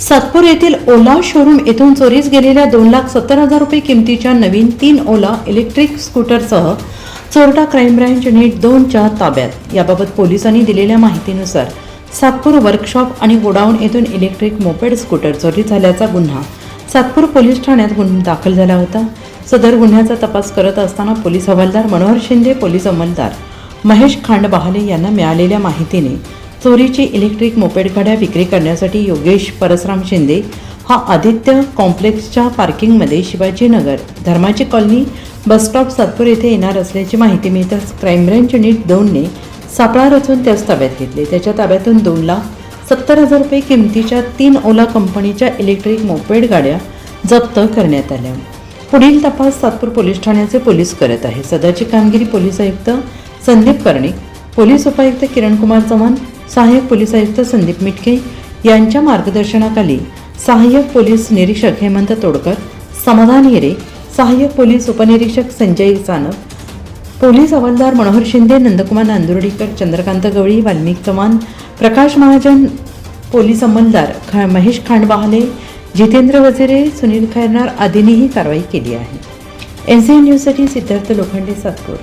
सातपूर येथील ओला शोरूम येथून चोरीस गेलेल्या दोन लाख सत्तर हजार रुपये किमतीच्या नवीन तीन ओला इलेक्ट्रिक स्कूटरसह चोरटा क्राईम ब्रँच नीट दोनच्या ताब्यात. याबाबत पोलिसांनी दिलेल्या माहितीनुसार सातपूर वर्कशॉप आणि गोडाऊन येथून इलेक्ट्रिक मोपेड स्कूटर चोरी झाल्याचा गुन्हा सातपूर पोलीस ठाण्यात गुन्हा दाखल झाला होता. सदर गुन्ह्याचा तपास करत असताना पोलीस हवालदार मनोहर शिंदे पोलीस अंमलदार महेश खांड बहाले यांना मिळालेल्या माहितीने चोरीची इलेक्ट्रिक मोपेड गाड्या विक्री करण्यासाठी योगेश परसराम शिंदे हा आदित्य कॉम्प्लेक्सच्या पार्किंगमध्ये शिवाजीनगर धर्माची कॉलनी बसस्टॉप सातपूर येथे येणार असल्याची माहिती मिळताच क्राईम ब्रँच नीट दोनने सापळा रचून त्यास ताब्यात घेतले. त्याच्या ताब्यातून दोन लाख सत्तर हजार रुपये किमतीच्या तीन ओला कंपनीच्या इलेक्ट्रिक मोपेड गाड्या जप्त करण्यात आल्या. पुढील तपास सातपूर पोलीस ठाण्याचे पोलीस करत आहे. सदरची कामगिरी पोलीस आयुक्त संदीप कर्णिक पोलीस उपायुक्त किरणकुमार चव्हाण सहाय्यक पोलीस आयुक्त संदीप मिटके यांच्या मार्गदर्शनाखाली सहाय्यक पोलीस निरीक्षक हेमंत तोडकर समाधान हिरे सहाय्यक पोलीस उपनिरीक्षक संजय सानप पोलीस हवालदार मनोहर शिंदे नंदकुमार नांदुर्डीकर चंद्रकांत गवळी वाल्मिक चव्हाण प्रकाश महाजन पोलीस अंमलदार ख महेश खांडवाहले जितेंद्र वजिरे सुनील खैरनार आदींनी ही कारवाई केली आहे. एन सी एन न्यूजसाठी सिद्धार्थ लोखंडे सातपूर.